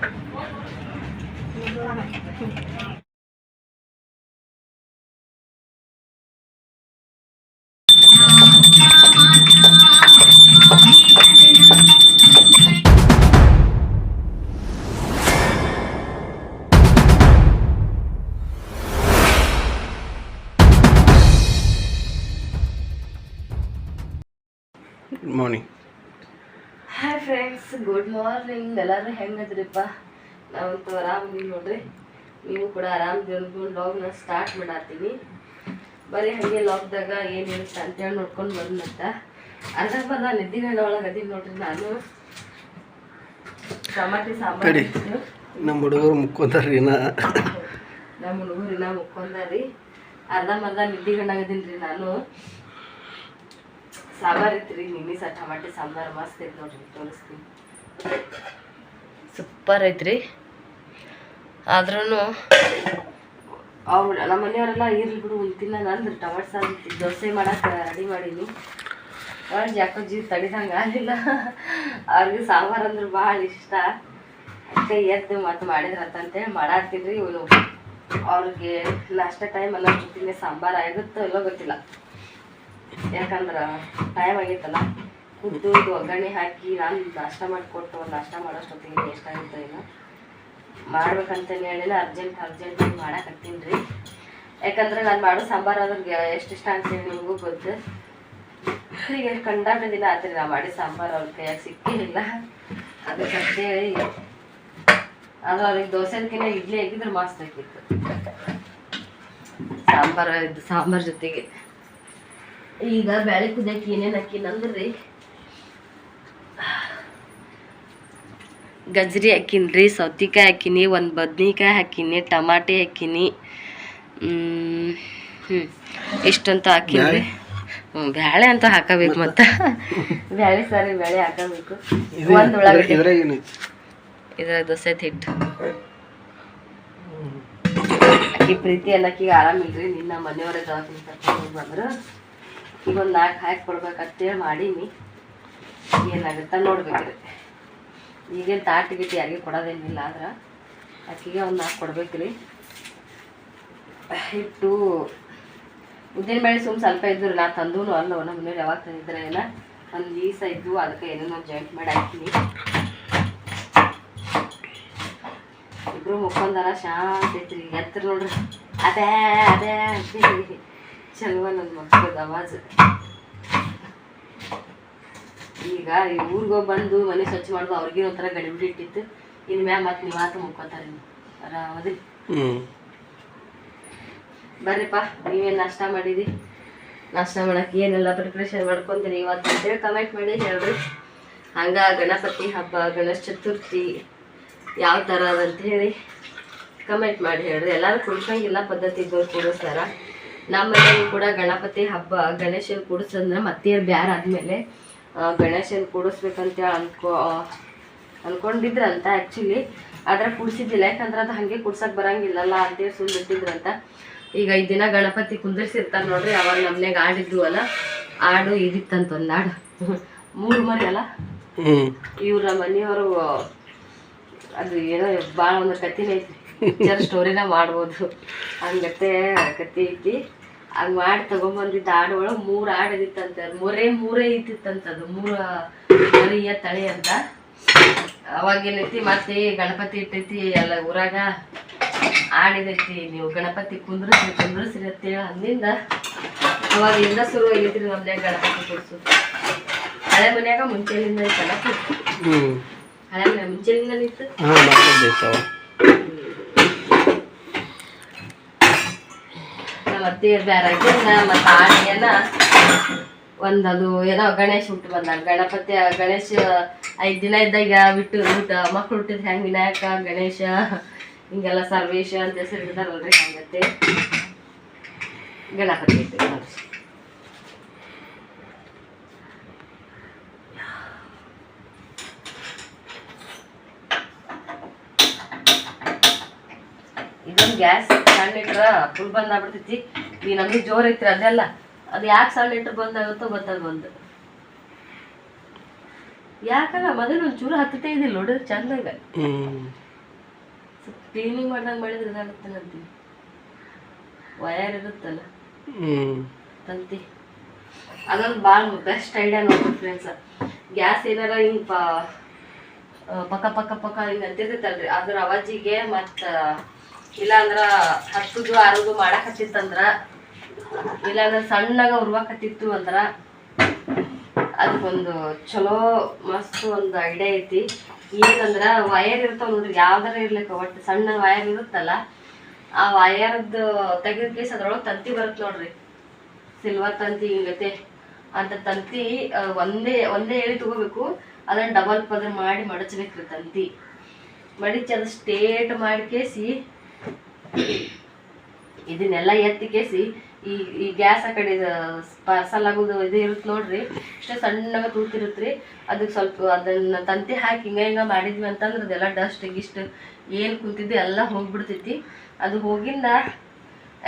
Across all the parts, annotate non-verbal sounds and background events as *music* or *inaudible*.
Good morning hi friends good morning ಎಲ್ಲರೂ ಹೆಂಗದ್ರಿಪ್ಪ? ನಾವಂತೂ ಆರಾಮದೀವಿ ನೋಡ್ರಿ. ನೀವು ಕೂಡ ಆರಾಮದಿ ಅನ್ಕೊಂಡು ಲಾಗ್ನ ಸ್ಟಾರ್ಟ್ ಮಾಡಾತೀನಿ ಬರೀ ಹಾಗೆ ಲಾಗ್ದಾಗ ಏನಿರುತ್ತೆ ಅಂತೇಳಿ ನೋಡ್ಕೊಂಡು ಬಂದಂತ ಅರ್ಧ ಬರ್ದ ನಿದ್ದಿನ ಒಳಗೆ ಅದೀನಿ ನೋಡ್ರಿ ನಾನು. ಟಮಾಟಿ ಸಾಂಬಾರು ಹುಡುಗರು ಮುಕ್ಕೊಂತಾರ ನಮ್ಮ ಹುಡುಗರು ಇನ್ನ ನಮ್ಮ ಅರ್ಧ ಅರ್ಧಂಬರ್ಧ ನಿದ್ದಿಗಣ್ಣಾಗದೀನಿ ರೀ ನಾನು. ಸಾಂಬಾರ್ ಇತ್ತು ನಿನ್ನೆ ಸಹ ಟಮಾಟೆ ಸಾಂಬಾರು ಮಸ್ತ್ ಐತೆ ನೋಡ್ರಿ ತೋರಿಸ್ತೀನಿ. ಸೂಪರ್ ಐತ್ರಿ. ಆದ್ರೂ ಅವ್ರು ನಮ್ಮ ಮನೆಯವರೆಲ್ಲ ಇರ್ಲಿ ಬಿಡು ಉಳ್ತಿನ ಅಂದ್ರೆ ಟಮಾಟೆ ಸಾರು. ದೋಸೆ ಮಾಡಕ್ಕೆ ರೆಡಿ ಮಾಡೀನಿ. ಒಳಗೆ ಯಾಕೋ ಜೀವ ತಡಿದಂಗೆ ಆಗಿಲ್ಲ. ಅವ್ರಿಗೆ ಸಾಂಬಾರು ಅಂದ್ರೆ ಭಾಳ ಇಷ್ಟ. ಅಷ್ಟೇ ಎದ್ದು ಮತ್ತೆ ಮಾಡಿದ್ರಂತಂತೇಳಿ ಮಾಡಾಡ್ತೀನಿ ರೀ ಇವನು. ಅವ್ರಿಗೆ ನಾಷ್ಟ ಟೈಮ್ ಅನ್ನೋ ಜೊತೆಗೆ ಸಾಂಬಾರು ಆಗುತ್ತೋ ಇಲ್ಲೋ ಗೊತ್ತಿಲ್ಲ. ಯಾಕಂದ್ರೆ ಟೈಮ್ ಆಗೈತಲ್ಲ ಕುದ್ದು ಒಗ್ಗರಣೆ ಹಾಕಿ ನಾನು ನಾಷ್ಟ ಮಾಡಿಕೊಟ್ಟು ನಾಷ್ಟ ಮಾಡೋಷ್ಟೊತ್ತಿಗೆ ಎಷ್ಟಾಗುತ್ತೆ ಏನೋ? ಮಾಡ್ಬೇಕಂತೇಳಿ ಹೇಳಿಲ್ಲ ಅರ್ಜೆಂಟ್ ಅರ್ಜೆಂಟ್ ಮಾಡಕತ್ತೀನಿ ರೀ. ಯಾಕಂದ್ರೆ ನಾನು ಮಾಡೋ ಸಾಂಬಾರು ಅದ್ರಿಗೆ ಎಷ್ಟು ಇಷ್ಟ ಅಂತೇಳಿ ನಿಮಗೂ ಗೊತ್ತು? ಈಗ ಕಂಡಾಟ ದಿನ ಆತ್ರಿ ನಾ ಮಾಡಿ ಸಾಂಬಾರು ಅವ್ರ ಕೈಯಾಗ ಸಿಕ್ಕಿಲ್ಲ ಅದಕ್ಕೆ ಅದು ಅವ್ರಿಗೆ ದೋಸೆದಕ್ಕಿಂತ ಇಡ್ಲಿ ಆಗಿದ್ರೆ ಮಸ್ತ್ ಆಗಿತ್ತು ಸಾಂಬಾರು, ಇದು ಸಾಂಬಾರ್ ಜೊತೆಗೆ. ಈಗ ಬ್ಯಾಳಿ ಕುದಿಯಕ್ಕೆ ಏನೇನು ಹಾಕಿನ ಅಂದ್ರೆ ಗಜ್ರಿ ಹಾಕಿನ್ರಿ ಸೌತಿಕಾಯಿ ಹಾಕಿನಿ ಒಂದು ಬದ್ನಿಕಾಯಿ ಹಾಕಿನಿ ಟಮಾಟೆ ಹಾಕಿನಿ. ಹ್ಞೂ ಇಷ್ಟಂತ ರೀ ಹ್ಞೂ ಬ್ಯಾಳೆ? ಅಂತ ಹಾಕಬೇಕು ಮತ್ತೆ? ಬ್ಯಾಳೆ ಸಾರಿ ಬ್ಯಾಳೆ ಹಾಕಬೇಕು. ಒಂದು ಉಳ್ಳಾಗಡ್ಡಿ. ಇದ್ರಾಗ ದೋಸೆ ಹಿಟ್ಟು. ಆಕಿ ಪ್ರೀತಿ ಅನ್ನಕ್ಕೀಗ ಆರಾಮಿಲ್ರಿ ನಿನ್ನ ಮನೆಯವರೇ ದವಾಖಾನೆ ಕರ್ಕೊಂಡು ಬಂದ್ರು. ಒಂದು ನಾಲ್ಕು ಹಾಕಿ ಕೊಡ್ಬೇಕಂತೇಳಿ ಮಾಡೀನಿ. ಏನಾಗುತ್ತೆ ನೋಡ್ಬೇಕ್ರಿ. ಈಗೇನು ತಾಟ್ ಗಿಟ್ಟು ಯಾರಿಗೆ ಕೊಡೋದೇನಿಲ್ಲ ಆದ್ರೆ ಅಕ್ಕಿಗೆ ಒಂದು ನಾಲ್ಕು ಕೊಡ್ಬೇಕ್ರಿ. ಹಿಟ್ಟು ಉದ್ದಿನ ಬೇಳೆ ಸುಮ್ಮ ಸ್ವಲ್ಪ ಇದ್ರು ನಾ ತಂದೂ ಅಲ್ಲ ನಮ್ಮ ಮನೇಲಿ ಯಾವಾಗ ತಂದಿದ್ರೆ ಏನ? ಒಂದು ಈಸ ಇದ್ದು ಅದಕ್ಕೆ ಏನೇನೋ ಜಾಯಿಂಟ್ ಮಾಡಿ ಹಾಕ್ತೀನಿ. ಇಬ್ಬರು ಮುಕ್ಕೊಂದಾರ ಶಾಂತ ಐತ್ರಿ. ಎತ್ತರ ನೋಡ್ರಿ. ಅದೇ ಅದೇ ಅಂತೇಳಿ ಚಲೋ ನನ್ನ ಮಕ್ಕಳದ ಅವಾಜ್ ಈಗ ಈ ಊರಿಗೆ ಬಂದು ಮನೆ ಸ್ವಚ್ಛ ಮಾಡೋದು ಅವ್ರಿಗೆ ಒಂಥರ ಗಡಿಬಿಡಿ ಇಟ್ಟಿತ್ತು. ಇನ್ನು ಮ್ಯಾಗ ಮತ್ತೆ ನೀವು ಮಾತು ಮುಕ್ಕೋತಾರೆ ಆರಾಮದಿ ಹ್ಞೂ ಬರ್ರಿಪ್ಪ ನೀವೇನು ನಾಷ್ಟ ಮಾಡಿದಿ? ನಾಷ್ಟ ಮಾಡಕ್ಕೆ ಏನೆಲ್ಲ ಪ್ರಿಪ್ರೇಷನ್ ಮಾಡ್ಕೊಂತೀರಿ ಇವತ್ತು ಅಂತೇಳಿ ಕಮೆಂಟ್ ಮಾಡಿ ಹೇಳ್ರಿ. ಹಂಗ ಗಣಪತಿ ಹಬ್ಬ ಗಣೇಶ ಚತುರ್ಥಿ ಯಾವ ಥರ ಅದಂತ ಹೇಳಿ ಕಮೆಂಟ್ ಮಾಡಿ ಹೇಳ್ರಿ. ಎಲ್ಲರೂ ಕುಡ್ಸಂಗಿಲ್ಲ ಪದ್ಧತಿ ಇದ್ದವ್ರು ಕೂಡಿಸ್ತಾರ ನಮ್ಮ ಮನೆಯಲ್ಲೂ ಕೂಡ ಗಣಪತಿ ಹಬ್ಬ ಗಣೇಶನ ಕೂಡಿಸಂದ್ರೆ ಮತ್ತೆ ಬ್ಯಾರ ಆದಮೇಲೆ ಗಣೇಶನ ಕೂಡಿಸ್ಬೇಕಂತ ಅನ್ಕೋ ಅನ್ಕೊಂಡಿದ್ರಂತ ಆ್ಯಕ್ಚುಲಿ ಆದ್ರೆ ಕುಡಿಸಿದ್ದಿಲ್ಲ. ಯಾಕಂದ್ರೆ ಅದು ಹಾಗೆ ಕುಡ್ಸಕ್ ಬರಂಗಿಲ್ಲಲ್ಲ ಅಂತೇಳಿ ಸುಳ್ಳು ಬಿಟ್ಟಿದ್ರಂತ. ಈಗ ಐದು ದಿನ ಗಣಪತಿ ಕುಂದಿರ್ಸಿರ್ತಾರ ನೋಡ್ರಿ ಅವಾಗ ನಮ್ಮನೆಗ ಆಡಿದ್ವು ಅಲ್ಲ. ಆಡು ಇದಿತ್ತಂತ ಒಂದು ಆಡು ಮೂರು ಮರಿ ಅಲ್ಲ? ಇವ್ರ ಮನೆಯವರು ಅದು ಏನೋ ಭಾಳ ಒಂದು ಕತ್ತಿನ ಐತಿ ಸ್ಟೋರಿನ ಮಾಡ್ಬೋದು. ಹಂಗತ್ತೆ ಕತ್ತಿ ಐತಿ. ಹಂಗೆ ಮಾಡಿ ತಗೊಂಬಂದಿದ್ದ ಆಡೊಳಗೆ ಒಳಗೆ ಮೂರು ಆಡು ಇದ್ದಿತ್ತಂತೆ ಮೂರೇ ಮೂರೇ ಇದ್ದಿತ್ತಂತ ಅದು. ಮೂರು ಮರಿಯ ತಳಿ ಅಂತ. ಅವಾಗ ಏನೈತಿ ಮತ್ತೆ ಗಣಪತಿ ಇಟ್ಟೈತಿ ಎಲ್ಲ ಊರಾಗ ಆಡಿದೈತಿ. ನೀವು ಗಣಪತಿ ಕುಂದ್ರಿಸ್ರಿ ಕುಂದ್ರಸ್ರಿ ಅಂತೇಳಿ ಅಂದಿಂದ ಅವಾಗಿಂದ ಶುರು ಆಗೈತ್ರಿ ನಮ್ದೇ ಗಣಪತಿ ಕುಡ್ಸೋದು. ಹಳೆ ಮನ್ಯಾಗ ಮುಂಚೆಲಿಂದ ಐತಲ್ಲ ಹಳೆ ಮನೆ ಮುಂಚೆಲಿಂದ ಇತ್ತು. ಹಾಂ ಬೇರೆ ಇದನ್ನ ಮತ್ತ ಆನೆಯನ್ನ ಮತ್ತೆ ಒಂದದು ಏನೋ ಗಣೇಶ ಹುಟ್ಟು ಬಂದಾಗ, ಗಣಪತಿ, ಗಣೇಶ ಐದ್ ದಿನ ಇದ್ದಾಗ ಬಿಟ್ಟು ಊಟ, ಮಕ್ಳು ಹುಟ್ಟಿದ ಹೆಂಗ್ ವಿನಾಯಕ, ಗಣೇಶ, ಹಿಂಗೆಲ್ಲ ಸರ್ವೇಶ ಅಂತ ಹೆಸರು ಇಡ್ತಾರಲ್ರಿ ಹಂಗತ್ತೆ ಗಣಪತಿ ಇದೊಂದು ಗ್ಯಾಸ್. ಸಣ್ಣ ಇಟ್ರ ಫುಲ್ ಬಂದ್ ಆಗ್ಬಿಡ್ತೈತಿ ಈ ನಮಗೆ ಜೋರ್ ಐತ್ರಿ ಅದೆಲ್ಲ. ಅದು ಯಾಕೆ ಸಣ್ಣ ಇಟ್ರ ಬಂದಾಗುತ್ತೋ ಗೊತ್ತಾಗ ಬಂದ್. ಯಾಕಲ್ಲ ಮೊದಲು ಒಂಚೂರು ಹತ್ತತೇ ಇದಿಲ್ಲ ನೋಡಿದ್ರೆ ಚಂದಾಗ. ಕ್ಲೀನಿಂಗ್ ಮಾಡ್ದಂಗೆ ಮಾಡಿದ್ರೆ ಇದಾಗುತ್ತೆ ಅಂತೀವಿ ವಯರ್ ಇರುತ್ತಲ್ಲ. ತಂತಿ. ಅದೊಂದು ಭಾಳ ಬೆಸ್ಟ್ ಐಡಿಯಾ ನೋಡ್ರಿ ಫ್ರೆಂಡ್ಸ್ ಗ್ಯಾಸ್ ಏನಾರ ಹಿಂಗ್ ಪಕ್ಕ ಪಕ್ಕ ಪಕ್ಕ ಹಿಂಗೆ ಅಂತಿರ್ತೈತಲ್ರಿ. ಅದ್ರ ಅವಾಜಿಗೆ ಮತ್ತು ಇಲ್ಲಾಂದ್ರ ಹತ್ತದು ಮಾಡಕ್ ಮಾಡಕತ್ತಿತ್ತಂದ್ರ, ಇಲ್ಲಾಂದ್ರೆ ಸಣ್ಣಗ ಉರ್ವಾಕತ್ತಿತ್ತು ಅಂದ್ರ, ಅದಕ್ಕೊಂದು ಚಲೋ ಮಸ್ತ್ ಒಂದು ಐಡಿಯಾ ಐತಿ. ಏನಂದ್ರ ವಯರ್ ಇರ್ತಾವ ನೋಡ್ರಿ, ಯಾವ್ದಾರ ಇರ್ಲಿಕ್ಕ ಒಟ್ಟು ಸಣ್ಣ ವಯರ್ ಇರುತ್ತಲ್ಲ, ಆ ವಯರ್ದು ತೆಗೆದ ಪೀಸ್ ಅದ್ರೊಳಗೆ ತಂತಿ ಬರುತ್ತೆ ನೋಡ್ರಿ. ಸಿಲ್ವರ್ ತಂತಿ ಹಿಂಗತೆ ಅಂತ ತಂತಿ ಒಂದೇ ಒಂದೇ ಎಳಿ ತಗೋಬೇಕು, ಅದನ್ನ ಡಬಲ್ ಪದರ್ ಮಾಡಿ ಮಡಚ್ಬೇಕ್ರಿ ತಂತಿ. ಮಡಿಚಿ ಅದು ಸ್ಟೇಟ್ ಮಾಡಿ ಕೇಸಿ ಇದನ್ನೆಲ್ಲ ಎತ್ತಿ ಕೇಸಿ, ಈ ಈ ಗ್ಯಾಸ್ ಆ ಕಡೆ ಪಾರ್ಸಲ್ ಆಗೋದು ಇದು ಇರುತ್ತೆ ನೋಡ್ರಿ, ಇಷ್ಟ ಸಣ್ಣಗ ರೀ. ಅದಕ್ಕೆ ಸ್ವಲ್ಪ ಅದನ್ನ ತಂತಿ ಹಾಕಿ ಹಿಂಗೆ ಹಿಂಗೆ ಮಾಡಿದ್ವಿ ಅಂತಂದ್ರೆ ಅದೆಲ್ಲ ಡಸ್ಟ್ ಗಿಸ್ಟ್ ಏನು ಕುಂತಿದ್ದು ಎಲ್ಲ ಹೋಗ್ಬಿಡ್ತೈತಿ. ಅದು ಹೋಗಿಂದ,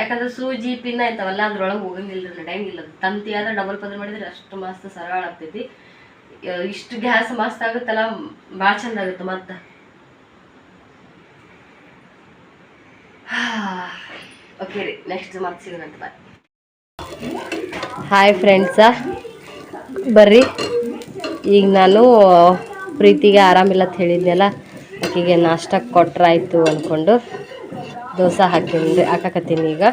ಯಾಕಂದ್ರೆ ಸೂಜಿ, ಪಿನ್ನ ಆಯ್ತವಲ್ಲ ಅದ್ರೊಳಗೆ ಹೋಗಂಗಿಲ್ಲ ನಡೆಯಂಗಿಲ್ಲ. ತಂತಿ ಆದ್ರೆ ಡಬಲ್ ಪದರ್ ಮಾಡಿದ್ರೆ ಅಷ್ಟು ಮಸ್ತ್ ಸರಳ ಆಗ್ತೈತಿ. ಇಷ್ಟು ಗ್ಯಾಸ್ ಮಸ್ತ್ ಆಗುತ್ತಲ್ಲ, ಭಾಳ ಚಂದ ಆಗುತ್ತೆ ಮತ್ತೆ. ಓಕೆ ನೆಕ್ಸ್ಟ್ ಹಾಯ್ ಫ್ರೆಂಡ್ಸ ಬರ್ರಿ. ಈಗ ನಾನು ಪ್ರೀತಿಗೆ ಆರಾಮಿಲ್ಲ ಅಂತ ಹೇಳಿದ್ನಲ್ಲ ಆಕೆಗೆ ನಾಷ್ಟ ಕೊಟ್ರಾಯ್ತು ಅಂದ್ಕೊಂಡು ದೋಸೆ ಹಾಕಿ ಹಾಕಕತ್ತೀನಿ ಈಗ.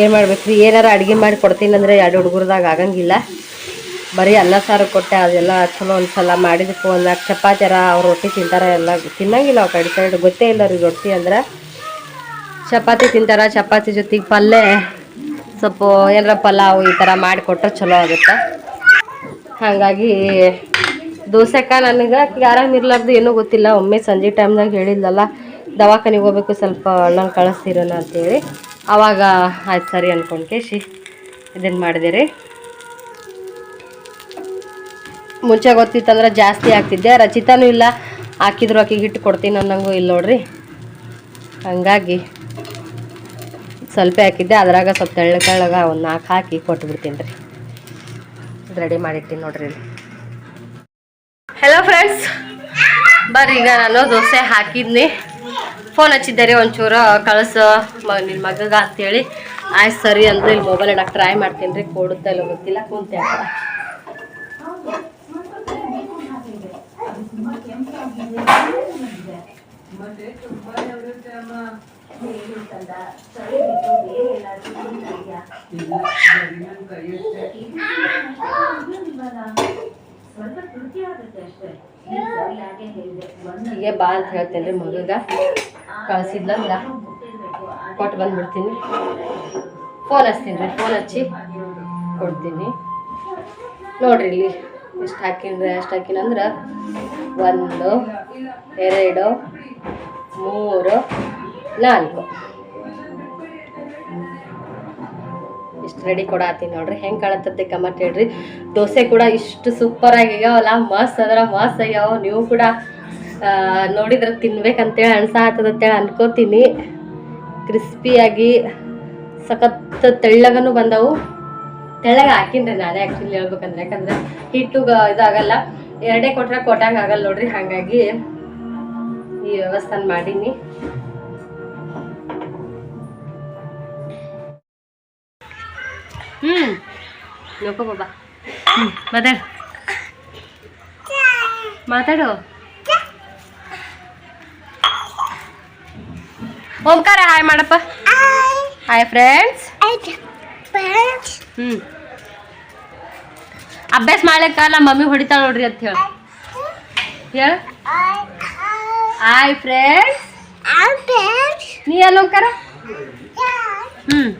ಏನು ಮಾಡ್ಬೇಕು ರೀ ಏನಾರು ಅಡುಗೆ ಮಾಡಿ ಕೊಡ್ತೀನಿ ಅಂದರೆ ಎರಡು ಹುಡುಗರದಾಗ ಆಗಂಗಿಲ್ಲ. ಬರೀ ಅನ್ನ, ಸಾರು ಕೊಟ್ಟೆ, ಅದೆಲ್ಲ ಚಲೋ ಒಂದ್ಸಲ ಮಾಡಿದಕ್ಕೂ ಒಂದು ನಾಲ್ಕು ಚಪಾತಿಯರ ಅವ್ರು ರೊಟ್ಟಿ ತಿಂತಾರ ಎಲ್ಲ ತಿನ್ನಂಗಿಲ್ಲ ಅವ್ರು ಕಡೆ ಸೈಡ್. ಗೊತ್ತೇ ಇಲ್ಲ ರೀ ರೊಟ್ಟಿ ಅಂದ್ರೆ. ಚಪಾತಿ ತಿಂತಾರ, ಚಪಾತಿ ಜೊತೆಗೆ ಪಲ್ಯ ಸ್ವಲ್ಪ ಏನಾರ ಪಲಾವ್ ಈ ಥರ ಮಾಡಿಕೊಟ್ರೆ ಚಲೋ ಆಗುತ್ತೆ. ಹಾಗಾಗಿ ದೋಸೆಕ ನನಗೆ ಯಾರಾಗ ಇರಲಾರ್ದು ಏನೂ ಗೊತ್ತಿಲ್ಲ. ಒಮ್ಮೆ ಸಂಜೆ ಟೈಮ್ದಾಗ ಹೇಳಿದ್ಲಲ್ಲ, ದವಾಖಾನಿಗೆ ಹೋಗ್ಬೇಕು ಸ್ವಲ್ಪ ಅಣ್ಣನ ಕಳಿಸ್ತೀರೋಣ ಅಂತೇಳಿ. ಆವಾಗ ಆಯ್ತು, ಸರಿ ಅಂದ್ಕೊಂಡು ಕೇಶಿ ಇದನ್ನು ಮಾಡಿದೆ ರೀ ಮುಂಚೆ ಗೊತ್ತಿತ್ತಂದ್ರೆ ಜಾಸ್ತಿ ಆಗ್ತಿದ್ದೆ ರಚಿತಾನೂ ಇಲ್ಲ, ಹಾಕಿದ್ರು ಆಕಿಗೆ ಹಿಟ್ಟು ಕೊಡ್ತೀನಿ ಅನ್ನಂಗೂ ಇಲ್ಲ ನೋಡ್ರಿ. ಹಂಗಾಗಿ ಸ್ವಲ್ಪ ಹಾಕಿದ್ದೆ, ಅದ್ರಾಗ ಸ್ವಲ್ಪ ತೆಳ್ಳ ತೆಳ್ಳಗ ಒಂದು ನಾಲ್ಕು ಹಾಕಿ ಕೊಟ್ಬಿಡ್ತೀನಿ ರೀ. ರೆಡಿ ಮಾಡಿರ್ತೀನಿ ನೋಡ್ರಿ ಹಲೋ ಫ್ರೆಂಡ್ಸ್ ಬರ್ರಿ ಈಗ ನಾನು ದೋಸೆ ಹಾಕಿದ್ನಿ. ಫೋನ್ ಹಚ್ಚಿದ್ದಾರೆ ಒಂಚೂರು ಕಳಿಸು ನಿನ್ನ ಮಗಗ ಅಂತೇಳಿ. ಆಯ್ತು ಸರಿ ಅಂದ್ರೆ ಇಲ್ಲಿ ಮೊಬೈಲ್ ಇಡಕ್ಕೆ ಟ್ರೈ ಮಾಡ್ತೀನಿ ರೀ, ಕೊಡುತ್ತಾ ಇಲ್ಲ ಗೊತ್ತಿಲ್ಲ, ಕುಂತೆ ಹೀಗೆ ಬಾ ಅಂತ ಹೇಳ್ತೇನೆ ರೀ ಮಗಗ ಕಳಿಸಿದ್ಲಂದ ಕೊಟ್ಟು ಬಂದ್ಬಿಡ್ತೀನಿ. ಫೋನ್ ಹಚ್ತೀನಿ ರೀ ಫೋನ್ ಹಚ್ಚಿ ಕೊಡ್ತೀನಿ. ನೋಡ್ರಿ ಇಲ್ಲಿ ಎಷ್ಟು ಹಾಕಿನ್ರಿ ಎಷ್ಟು ಹಾಕಿನಂದ್ರೆ ಒಂದು, ಎರಡು, ಮೂರು, ನಾಲ್ಕು. ಇಷ್ಟು ರೆಡಿ ಕೊಡಾತೀನಿ ನೋಡ್ರಿ. ಹೆಂಗೆ ಕಾಣತ್ತತ್ತೆ ಕಮೆಂಟ್ ಹೇಳ್ರಿ. ದೋಸೆ ಕೂಡ ಇಷ್ಟು ಸೂಪರ್ ಆಗ್ಯಾವಲ್ಲ ಮಸ್ತ್ ಅದರ, ಮಸ್ತ್ ಆಗ್ಯಾವ. ನೀವು ಕೂಡ ನೋಡಿದ್ರೆ ತಿನ್ಬೇಕಂತೇಳಿ ಅನ್ಸ ಅಂತೇಳಿ ಅನ್ಕೋತೀನಿ. ಕ್ರಿಸ್ಪಿಯಾಗಿ ಸಖತ್ ತೆಳ್ಳಗನು ಬಂದವು. ತೆಳ್ಳಗೆ ಹಾಕಿನ್ರಿ ನಾನೇ ಆ್ಯಕ್ಚುಲಿ ಹೇಳ್ಬೇಕಂದ್ರೆ. ಯಾಕಂದ್ರೆ ಹಿಟ್ಟು ಇದಾಗಲ್ಲ. ಎರಡೇ ಕೊಟ್ರೆ ಕೊಟ್ಟಂಗೆ ಆಗಲ್ಲ ನೋಡ್ರಿ. ಹಾಗಾಗಿ ಈ ವ್ಯವಸ್ಥೆ ಮಾಡೀನಿ. ಹ್ಮ್ ನೋಕೋ ಬಾಬಾ ಹ್ಮ್ ಮಾತಾಡು ಮಾತಾಡು ಓಂಕಾರ ಹಾಯ್ ಮಾಡಪ್ಪ ಹಾಯ್ ಫ್ರೆಂಡ್ಸ್ ಹ್ಮ್ ಅಭ್ಯಾಸ ಮಾಡ್ಲಿಕ್ಕ ನಮ್ಮ ಮಮ್ಮಿ ಹೊಡಿತಾಳ ನೋಡ್ರಿ ಅಂತ ಹೇಳ ಹೇಳ ಹಾಯ್ ಫ್ರೆಂಡ್ಸ್ ನೀ ಎಲ್ಲ ಓಂಕಾರ ಹ್ಮ್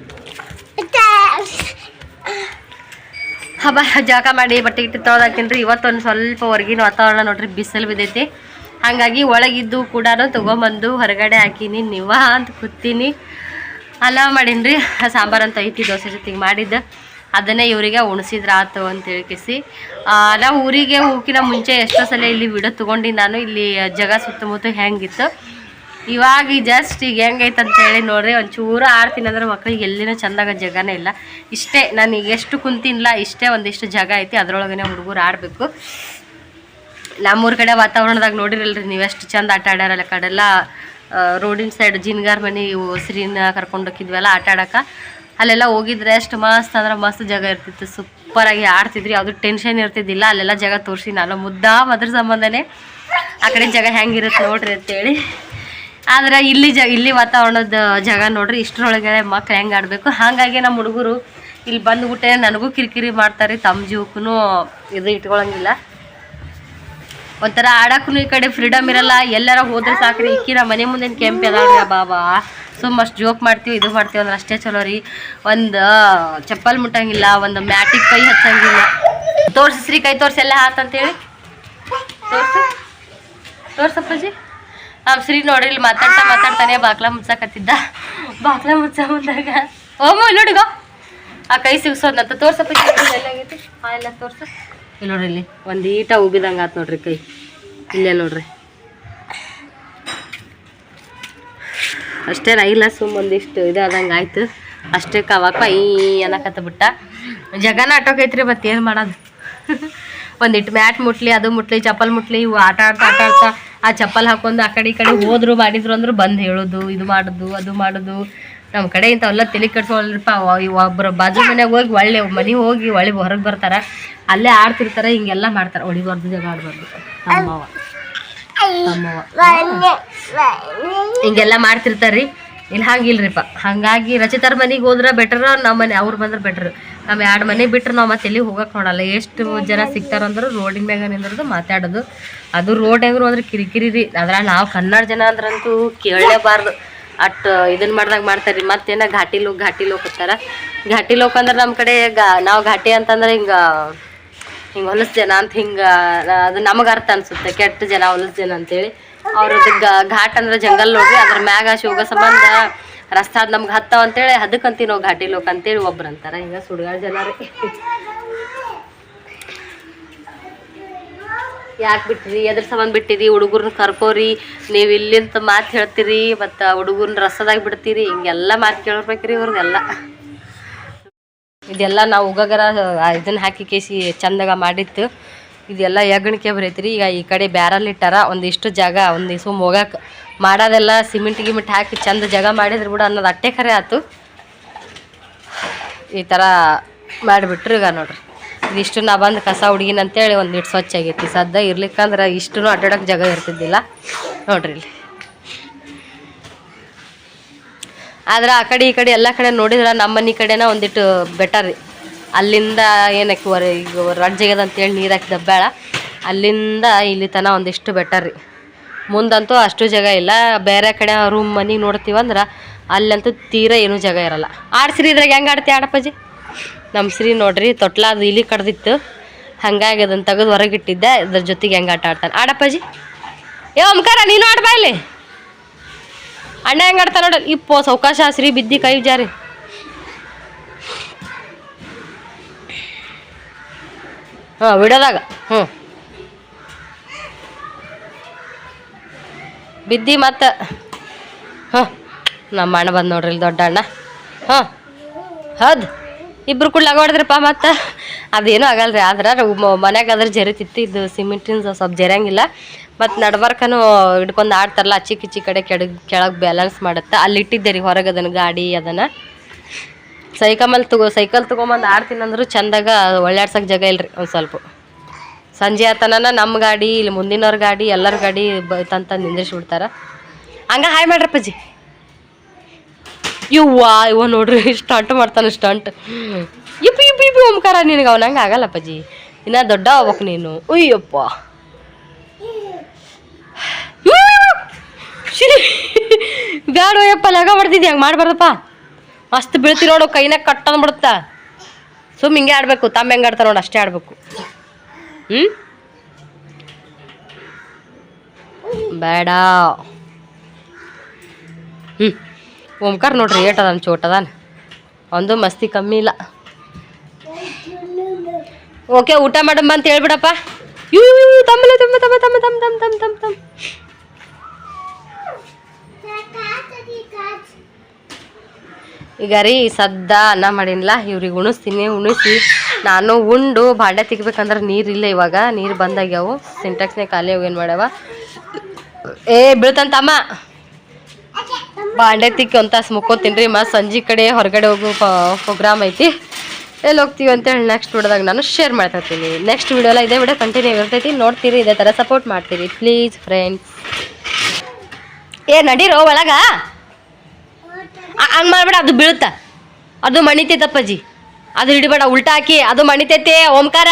ಹಬ್ಬ, ಜಾಗ ಮಾಡಿ ಬಟ್ಟೆ ಇಟ್ಟು ತೊಳ್ದಾಕಿನ್ರಿ ಇವತ್ತೊಂದು ಸ್ವಲ್ಪ ಹೊರಗಿನ ವಾತಾವರಣ ನೋಡ್ರಿ ಬಿಸಿಲು ಬಿದ್ದೈತಿ. ಹಾಗಾಗಿ ಒಳಗಿದ್ದು ಕೂಡ ತೊಗೊಂಬಂದು ಹೊರಗಡೆ ಹಾಕೀನಿ, ನೀವ ಅಂತ ಕೂತೀನಿ. ಅಲ್ಲ ಮಾಡೀನಿ ಸಾಂಬಾರು ಅಂತ ಐತಿ, ದೋಸೆ ಜೊತೆಗೆ ಮಾಡಿದ್ದೆ. ಅದನ್ನೇ ಇವರಿಗೆ ಉಣಿಸಿದ್ರ ಆತು ಅಂತ ಹೇಳ್ಕಿಸಿ ನಾವು ಊರಿಗೆ ಹೂಕಿನ ಮುಂಚೆ ಎಷ್ಟೋ ಸಲ ಇಲ್ಲಿ ವಿಡಿಯೋ ತೊಗೊಂಡು ನಾನು ಇಲ್ಲಿ ಜಗ ಸುತ್ತಮುತ್ತ ಹೆಂಗಿತ್ತು ಇವಾಗ ಜಸ್ಟ್ ಈಗ ಹೆಂಗೈತೆ ಅಂತ ಹೇಳಿ ನೋಡ್ರಿ, ಒಂಚೂರು ಆಡ್ತೀನಿ ಅಂದ್ರೆ ಮಕ್ಳಿಗೆ ಎಲ್ಲಿನ ಚಂದಾಗ ಜಗನೇ ಇಲ್ಲ. ಇಷ್ಟೇ, ನಾನು ಈಗ ಎಷ್ಟು ಕುಂತಿಲ್ಲ ಇಷ್ಟೇ ಒಂದಿಷ್ಟು ಜಾಗ ಐತಿ, ಅದ್ರೊಳಗನೆ ಹುಡುಗರು ಆಡಬೇಕು. ನಮ್ಮೂರ ಕಡೆ ವಾತಾವರಣದಾಗ ನೋಡಿರಲ್ರಿ, ನೀವು ಎಷ್ಟು ಚಂದ ಆಟ ಆಡ್ಯಾರಲ್ಲ ಕಡೆಲ್ಲ. ರೋಡಿನ ಸೈಡ್ ಜಿನ್ಗಾರ್ ಮನೆ, ಉಸಿರಿನ ಸಿರಿನ ಕರ್ಕೊಂಡು ಹೋಗಿದ್ವಲ್ಲ ಆಟ ಆಡಕ್ಕೆ ಅಲ್ಲೆಲ್ಲ ಹೋಗಿದ್ರೆ ಎಷ್ಟು ಮಸ್ತ್ ಅಂದ್ರೆ ಮಸ್ತ್ ಜಾಗ ಇರ್ತಿತ್ತು, ಸೂಪರಾಗಿ ಆಡ್ತಿದ್ರಿ ಯಾವುದು ಟೆನ್ಷನ್ ಇರ್ತಿದ್ದಿಲ್ಲ, ಅಲ್ಲೆಲ್ಲ ಜಾಗ ತೋರಿಸಿ ನಾನು ಮುದ್ದಾ ಅದ್ರ ಸಂಬಂಧನೇ ಆ ಕಡೆ ಜಾಗ ಹೆಂಗಿರುತ್ತೆ ನೋಡ್ರಿ ಅಂತೇಳಿ. ಆದ್ರೆ ಇಲ್ಲಿ ಜ ಇಲ್ಲಿ ವಾತಾವರಣದ ಜಾಗ ನೋಡ್ರಿ, ಇಷ್ಟರೊಳಗೆ ಮಕ್ಳು ಹೆಂಗೆ ಆಡಬೇಕು. ಹಾಗಾಗಿ ನಮ್ಮ ಹುಡುಗರು ಇಲ್ಲಿ ಬಂದ್ಬಿಟ್ಟೆ. ನನಗೂ ಕಿರಿಕಿರಿ ಮಾಡ್ತಾರೆ ತಮ್ಮ ಜೀವಕ್ಕೂ ಇದು ಇಟ್ಕೊಳಂಗಿಲ್ಲ. ಒಂಥರ ಆಡಕ್ಕೂ ಈ ಕಡೆ ಫ್ರೀಡಮ್ ಇರಲ್ಲ. ಎಲ್ಲಾರ ಹೋದ್ರೆ ಸಾಕ್ರಿ. ನಮ್ಮ ಮನೆ ಮುಂದಿನ ಕೆಂಪು ಅದಾಳ್ರಿ ಬಾಬಾ. ಸುಮ್ಮ ಅಷ್ಟು ಜೋಕ್ ಮಾಡ್ತೀವಿ, ಇದು ಮಾಡ್ತೀವಿ ಅಂದ್ರೆ ಅಷ್ಟೇ ಚಲೋ ರೀ. ಒಂದು ಚಪ್ಪಲ್ ಮುಟ್ಟಂಗಿಲ್ಲ, ಒಂದು ಮ್ಯಾಟಿಗೆ ಕೈ ಹಚ್ಚಂಗಿಲ್ಲ. ತೋರ್ಸ್ರಿ ಕೈ ತೋರ್ಸಿ, ಎಲ್ಲ ಹಾತಂತೇಳಿ ತೋರ್ಸು. ತೋರ್ಸಪ್ಪಾಜಿ ಹಾಂ ಶ್ರೀ ನೋಡ್ರಿ, ಇಲ್ಲಿ ಮಾತಾಡ್ತಾ ಮಾತಾಡ್ತಾನೆ ಬಾಕ್ಲ ಮುಚ್ಚಾಕತ್ತಿದ್ದ. ಬಾಕ್ಲ ಮುಚ್ಚ ಮುಂದಾಗ ಓಮು ಇಲ್ಲಿ ಆ ಕೈ ಸಿಗ್ಸೋದ್ನಂತ ತೋರ್ಸಪ್ಪ ಎಲ್ಲ ತೋರ್ಸ. ಇಲ್ಲಿ ನೋಡ್ರಿ, ಇಲ್ಲಿ ಒಂದು ಈಟ ಉಗಿದಂಗ ಆತು ನೋಡ್ರಿ ಕೈ. ಇಲ್ಲೇ ನೋಡ್ರಿ. ಅಷ್ಟೇನ, ಇಲ್ಲ ಸುಮ್ಮ ಒಂದಿಷ್ಟು ಇದು ಆಯ್ತು. ಅಷ್ಟೇ ಕವಾಕ ಈ ಅನ್ನಕತ್ತ ಬಿಟ್ಟ. ಜಗನ ಆಟೋಕೈತ್ರಿ ಮತ್ತೆ ಏನು ಮಾಡೋದು? ಒಂದಿಟ್ಟು ಮ್ಯಾಟ್ ಮುಟ್ಲಿ, ಅದು ಮುಟ್ಲಿ, ಚಪ್ಪಲ್ ಮುಟ್ಲಿ, ಇವು ಆಟ ಆಡ್ತಾ ಆಟ ಆಡ್ತಾ ಆ ಚಪ್ಪಲ್ ಹಾಕೊಂಡು ಆ ಕಡೆ ಈ ಕಡೆ ಹೋದ್ರು, ಮಾಡಿದ್ರು ಅಂದ್ರೆ ಬಂದು ಹೇಳೋದು, ಇದು ಮಾಡೋದು, ಅದು ಮಾಡೋದು. ನಮ್ಮ ಕಡೆ ಇಂಥವೆಲ್ಲ ತಲೆ ಕಟ್ಸೋಲ್ರಿಪ್ಪ ಒಬ್ಬರು ಬಾಜು ಮನೆಗೆ ಹೋಗಿ ಒಳ್ಳೆ ಮನೆಗೆ ಹೋಗಿ ಒಳ್ಳೆ ಹೊರಗೆ ಬರ್ತಾರೆ, ಅಲ್ಲೇ ಆಡ್ತಿರ್ತಾರೆ, ಹಿಂಗೆಲ್ಲ ಮಾಡ್ತಾರೆ. ಹೊಡಿಬಾರ್ದು ಜಗ ಆಡ್ಬಾರ್ದು. ನಮ್ಮವ್ವ ನಮ್ಮವ್ವ ಹಿಂಗೆಲ್ಲ ಮಾಡ್ತಿರ್ತಾರ್ರಿ. ಇಲ್ಲಿ ಹಂಗಿಲ್ರಿಪ್ಪ. ಹಾಗಾಗಿ ರಚಿತಾರ ಮನೆಗೆ ಹೋದ್ರೆ ಬೆಟರ್ ನಮ್ಮ ಮನೆ, ಅವ್ರು ಬಂದ್ರೆ ಬೆಟ್ರ್ ನಮ್ಮ ಎರಡು ಮನೆ ಬಿಟ್ರೆ ನಾವು ಮತ್ತೆ ಎಲ್ಲಿ ಹೋಗಕ್ಕೆ ನೋಡಲ್ಲ. ಎಷ್ಟು ಜನ ಸಿಗ್ತಾರಂದ್ರೆ ರೋಡಿನ ಮ್ಯಾಗ ನಿಂದ್ರದು ಮಾತಾಡೋದು. ಅದು ರೋಡ್ ಹೆಂಗ್ರು ಅಂದ್ರೆ ಕಿರಿಕಿರಿ ರೀ. ಅದ್ರ ನಾವು ಕನ್ನಡ ಜನ ಅಂದ್ರಂತೂ ಕೇಳಲೇಬಾರ್ದು. ಅಟ್ ಇದನ್ನ ಮಾಡ್ದಾಗ ಮಾಡ್ತಾರೆ. ರೀ ಮತ್ತೇನ ಘಾಟಿ ಲೋಕ್ ಘಾಟಿ ಲೋಕ್ ಹೋಗ್ತಾರ ಘಾಟಿ ಲೋಕ್ ಅಂದ್ರೆ ನಮ್ಮ ಕಡೆ ಗಾ ನಾವು ಘಾಟಿ ಅಂತಂದ್ರೆ ಹಿಂಗೆ ಹಿಂಗೆ ಹೊಲಸು ಜನ ಅಂತ ಹಿಂಗೆ, ಅದು ನಮಗೆ ಅರ್ಥ ಅನ್ಸುತ್ತೆ. ಕೆಟ್ಟ ಜನ, ಹೊಲಸು ಜನ ಅಂತೇಳಿ. ಅವ್ರದ್ದು ಘಾಟ್ ಅಂದ್ರೆ ಜಂಗಲ್ ನೋಡ್ರಿ. ಅದ್ರ ಮ್ಯಾಗ ಶಿವಗ ಸಂಬಂಧ ರಸ್ತಾ ನಮ್ಗೆ ಹತ್ತಾವ ಅಂತೇಳಿ ಅದಕ್ಕಂತೀವಿ ನಾವು ಘಾಟಿ ಲೋಕ ಅಂತೇಳಿ ಒಬ್ರು ಅಂತಾರೆ. ಹಿಂಗೆ ಸುಡ್ಗಾಳ ಜನ ರೀ. ಯಾಕೆ ಬಿಟ್ಟಿರಿ ಎದ್ರ ಸಂಬಂಧ ಬಿಟ್ಟಿರಿ ಹುಡುಗರ್ನ ಕರ್ಕೋರಿ, ನೀವು ಇಲ್ಲಿಂತ ಮಾತು ಹೇಳ್ತೀರಿ, ಮತ್ತು ಹುಡುಗರ್ನ ರಸದಾಗ ಬಿಡ್ತೀರಿ, ಹಿಂಗೆಲ್ಲ ಮಾತು ಕೇಳಿರ್ಬೇಕ್ರಿ ಇವ್ರದ್ದೆಲ್ಲ ಇದೆಲ್ಲ ನಾವು ಉಗಗರ ಇದನ್ನ ಹಾಕಿ ಕೇಸಿ ಚಂದಾಗ ಮಾಡಿತ್ತು. ಇದೆಲ್ಲ ಯಗಣಿಕೆ ಬರೈತ್ರಿ. ಈಗ ಈ ಕಡೆ ಬ್ಯಾರಲ್ ಇಟ್ಟಾರ, ಒಂದಿಷ್ಟು ಜಾಗ ಒಂದು ಇಸು ಹೋಗಕ್ಕೆ ಮಾಡೋದೆಲ್ಲ ಸಿಮೆಂಟ್ ಗಿಮಿಟ್ ಹಾಕಿ ಚಂದ ಜಾಗ ಮಾಡಿದ್ರು ಬಿಡ ಅನ್ನೋದು ಅಟ್ಟೆ ಖರೆ ಆಯ್ತು ಈ ಥರ ಮಾಡಿಬಿಟ್ರು ಈಗ ನೋಡ್ರಿ. ಇದಿಷ್ಟು ನಾ ಬಂದು ಕಸ ಹುಡುಗಿನ ಅಂತೇಳಿ ಒಂದಿಟ್ಟು ಸ್ವಚ್ಛ ಆಗೈತಿ. ಸದ್ದ ಇರ್ಲಿಕ್ಕಂದ್ರೆ ಇಷ್ಟು ಅಡ್ಡಾಡಕ್ಕೆ ಜಾಗ ಇರ್ತಿದ್ದಿಲ್ಲ. ನೋಡ್ರಿ ಇಲ್ಲಿ. ಆದ್ರೆ ಆ ಕಡೆ ಈ ಕಡೆ ಎಲ್ಲ ಕಡೆ ನೋಡಿದ್ರೆ ನಮ್ಮ ಮನೆ ಕಡೆನ ಒಂದಿಟ್ಟು ಬೆಟರ್ ಅಲ್ಲಿಂದ ಏನಕ್ಕೆ ವರ ಈಗ ರಡ್ಜೆಗದ ಅಂತೇಳಿ ನೀರು ಹಾಕಿ ದಬ್ಬ್ಯಾಳ ಅಲ್ಲಿಂದ ಇಲ್ಲಿ ತನಕ ಒಂದಿಷ್ಟು ಬೆಟರ್ ರೀ. ಮುಂದಂತೂ ಅಷ್ಟು ಜಾಗ ಇಲ್ಲ. ಬೇರೆ ಕಡೆ ರೂಮ್ ಮನೆಗೆ ನೋಡ್ತೀವಂದ್ರೆ ಅಲ್ಲಂತೂ ತೀರ ಏನೂ ಜಾಗ ಇರಲ್ಲ. ಆಡ್ಸ್ರಿ ಇದ್ರಾಗ ಹೆಂಗೆ ಆಡ್ತಿ ಆಡಪ್ಪಾಜಿ? ನಮ್ಮ ಶ್ರೀ ನೋಡ್ರಿ ತೊಟ್ಲ ಅದು ಇಲಿ ಕಡ್ದಿತ್ತು. ಹಂಗಾಗಿ ಅದನ್ನು ತೆಗೆದು ಹೊರಗಿಟ್ಟಿದ್ದೆ. ಇದ್ರ ಜೊತೆಗೆ ಹೆಂಗೆ ಆಟ ಆಡ್ತಾನೆ. ಆಡಪ್ಪಾಜಿ? ಏ ಓಂಕಾರ, ನೀನು ಆಡ್ಬಾ ಇಲ್ಲಿ. ಅಣ್ಣ ಹೆಂಗೆ ಆಡ್ತಾನೆ ನೋಡಿ. ಇಪ್ಪೋ ಸೌಕಾಶ, ಶ್ರೀ ಬಿದ್ದಿ ಕೈ ಜಾರಿ. ಹಾಂ ಬಿಡೋದಾಗ. ಹ್ಞೂ ಬಿದ್ದಿ ಮತ್ತೆ. ಹಾಂ ನಮ್ಮ ಅಣ್ಣ ಬಂದು ನೋಡ್ರಿ ಇಲ್ಲಿ ದೊಡ್ಡ ಅಣ್ಣ. ಹಾಂ ಹೌದು. ಇಬ್ರು ಕೂಡ ಲಗೋಡಿದ್ರಪ್ಪ ಮತ್ತೆ. ಅದೇನೂ ಆಗಲ್ರಿ ಆದ್ರೆ ಮನ್ಯಾಗ ಆದ್ರೆ ಜರಿತಿತ್ತು ಇದು ಸಿಮೆಂಟಿನ ಸ್ವಲ್ಪ ಜರಂಗಿಲ್ಲ ಮತ್ತು ನಡ್ಬಾರ್ಕನು ಹಿಡ್ಕೊಂಡು ಆಡ್ತಾರಲ್ಲ ಅಚ್ಚಿ ಕಿಚ್ಚಿ ಕಡೆ ಕೆಳಗೆ ಕೆಳಗೆ ಬ್ಯಾಲೆನ್ಸ್ ಮಾಡುತ್ತೆ. ಅಲ್ಲಿ ಇಟ್ಟಿದ್ದೆ ರೀ ಹೊರಗೆ ಅದನ್ನು ಗಾಡಿ ಅದನ್ನು. ಸೈಕಮಲ್ ತಗೋ, ಸೈಕಲ್ ತೊಗೊಂಬಂದು ಆಡ್ತೀನಿ ಅಂದ್ರು ಚಂದಾಗ ಒಳ್ಳಾಡ್ಸಕ್ ಜಾಗ ಇಲ್ರಿ ಒಂದು ಸ್ವಲ್ಪ. ಸಂಜೆ ಆತನ ನಮ್ಮ ಗಾಡಿ, ಇಲ್ಲಿ ಮುಂದಿನವ್ರ ಗಾಡಿ, ಎಲ್ಲರ ಗಾಡಿ ತಂತ ನಿಂದ್ರಿಸಿ ಬಿಡ್ತಾರ ಹಂಗ ಹಾಯ್ ಮಾಡ್ರಪ್ಪಾಜಿ ಇವ್ವಾ ಇವ ನೋಡ್ರಿ, ಸ್ಟಂಟ್ ಮಾಡ್ತಾನೆ, ಸ್ಟಂಟ್. ಇಪ್ಪ, ಇಪ್ಪು ಇಪ್ಪು ಓಂಕಾರ ನಿನಗೆ ಅವನಂಗೆ ಆಗಲ್ಲಪ್ಪಾಜಿ ಇನ್ನ ದೊಡ್ಡ ಹೋಗ್ಬೇಕು ನೀನು. ಉಯ್ಯಪ್ಪ. ಬ್ಯಾಡ ಯಪ್ಪ ಲಗ ಮಾಡ್ತಿದ್ದೆ ಹಂಗೆ ಮಾಡ್ಬಾರ್ದಪ್ಪ. ಮಸ್ತ್ ಬೀಳ್ತಿ ನೋಡು ಕೈನ ಕಟ್ ಬಿಡುತ್ತಾ? ಸುಮ್ ಹಿಂಗೆ ಆಡ್ಬೇಕು, ತಮ್ಮ ಹೆಂಗೆ ಆಡ್ತಾರ ನೋಡು, ಅಷ್ಟೇ ಆಡ್ಬೇಕು. ಹ್ಞೂ ಬೇಡ. ಹ್ಞೂ ಓಂಕಾರ ನೋಡ್ರಿ ಏಟ್ ಅದಾನ ಚೋಟ್ ಅದಾನ ಒಂದು ಮಸ್ತಿ ಕಮ್ಮಿ ಇಲ್ಲ. ಓಕೆ, ಊಟ ಮಾಡಮ್ಮ ಅಂತ ಹೇಳ್ಬಿಡಪ್ಪ. ಯೂ ತಮ್ಮಲೆ ತಮ್ಮ ತಮ್ಮ ತಮ್ಮ ತಮ್ಮ ತಮ್ಮ ತಮ್ಮ ತಮ್ಮ ತಮ್ಮ. ಈಗ ರೀ ಸದ್ದ ಅನ್ನ ಮಾಡಿನ್ಲ, ಇವ್ರಿಗೆ ಉಣಿಸ್ತೀನಿ, ಉಣಿಸಿ. ನಾನು ಉಂಡು ಬಾಂಡೆ ತೆಗಿಬೇಕಂದ್ರೆ ನೀರಿಲ್ಲ ಇವಾಗ, ನೀರು ಬಂದಾಗ್ಯಾವು ಸಿಂಟೆಕ್ಸ್ನೇ ಖಾಲಿ ಅವು ಏನು ಮಾಡ್ಯಾವ. ಏ, ಬೀಳ್ತಂತಮ್ಮ. ಬಾಂಡೆ ತಿಕ್ಕಿ ಒಂದು ತಾಸು ಮುಕ್ಕೋತೀನಿ ರೀ ಮತ್ತು ಸಂಜೆ ಕಡೆ ಹೊರಗಡೆ ಹೋಗೋ ಪ್ರೋಗ್ರಾಮ್ ಐತಿ. ಎಲ್ಲಿ ಹೋಗ್ತೀವಿ ಅಂತೇಳಿ ನೆಕ್ಸ್ಟ್ ವಿಡಿಯೋದಾಗ ನಾನು ಶೇರ್ ಮಾಡ್ತಾ ಇರ್ತೀನಿ ನೆಕ್ಸ್ಟ್ ವಿಡಿಯೋಲ್ಲ ಇದೇ ವಿಡಿಯೋ ಕಂಟಿನ್ಯೂ ಇರ್ತೈತಿ ನೋಡ್ತೀರಿ, ಇದೇ ಥರ ಸಪೋರ್ಟ್ ಮಾಡ್ತೀರಿ. ಪ್ಲೀಸ್ ಫ್ರೆಂಡ್ಸ್ ಏ, ನಡೀರೋ ಒಳಗ? ಹಂಗೆ ಮಾಡ್ಬೇಡ ಅದು ಬೀಳುತ್ತ. ಅದು ಮಣಿತೈತಪ್ಪಜ್ಜಿ ಅದು ಹಿಡಿಬೇಡ ಉಲ್ಟಾ ಹಾಕಿ ಅದು ಮಣಿತೈತೆ ಓಂಕಾರ.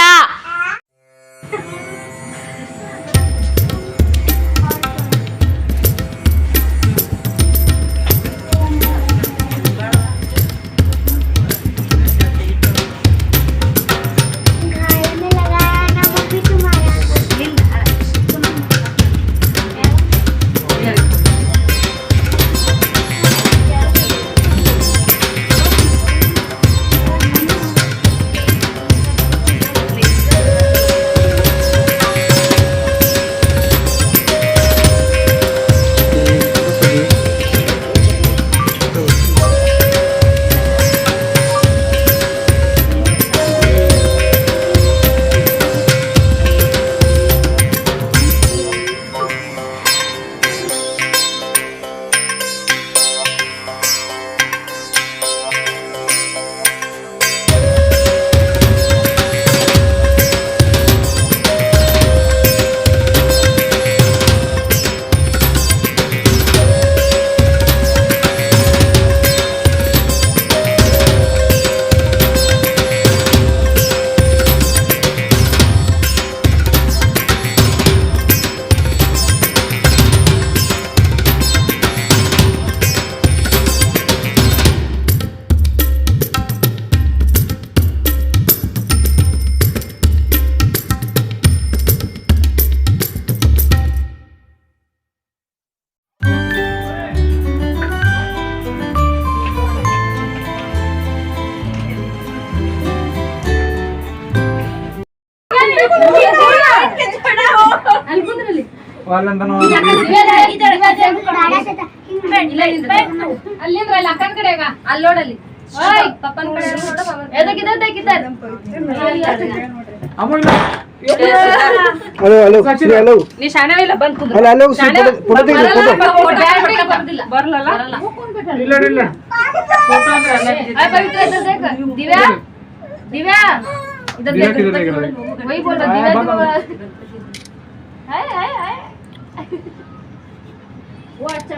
ಅಲ್ಲಿ ನೋಡಲ್ಲಿ. ಪಪ್ಪನ ಕಡೆ ಹಲೋ ಹಲೋ ಹಲೋ ನೀ ಶಾಣೆ ಇಲ್ಲ ಬಂದ್ ಕುಂದ್ರು. ಅಲ್ಲ ಅಲ್ಲೋ ಫೋಟೋ ಬರ್ಲಲ್ಲ ಇಲ್ಲ ಇಲ್ಲ ಫೋಟೋ ಅಂದ್ರೆ ಅಲ್ಲ ದಿವ್ಯಾ? ದಿವ್ಯಾ? ಇದ್ರ ವೈ ಬೋಲ್ ದಿವ್ಯಾ ಹಾಯ್ ಹಾಯ್ ಹಾಯ್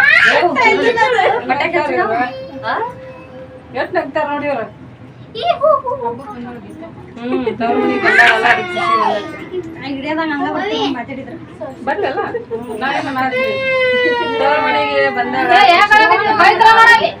ಬರ್ಬಿಡು ಸಾಕ್ಷ್ಯ ನೋಡಿ ಊಟ ಊಟ ಅಂತ ಹಿಂಗೆಲ್ಲ ಇದೇ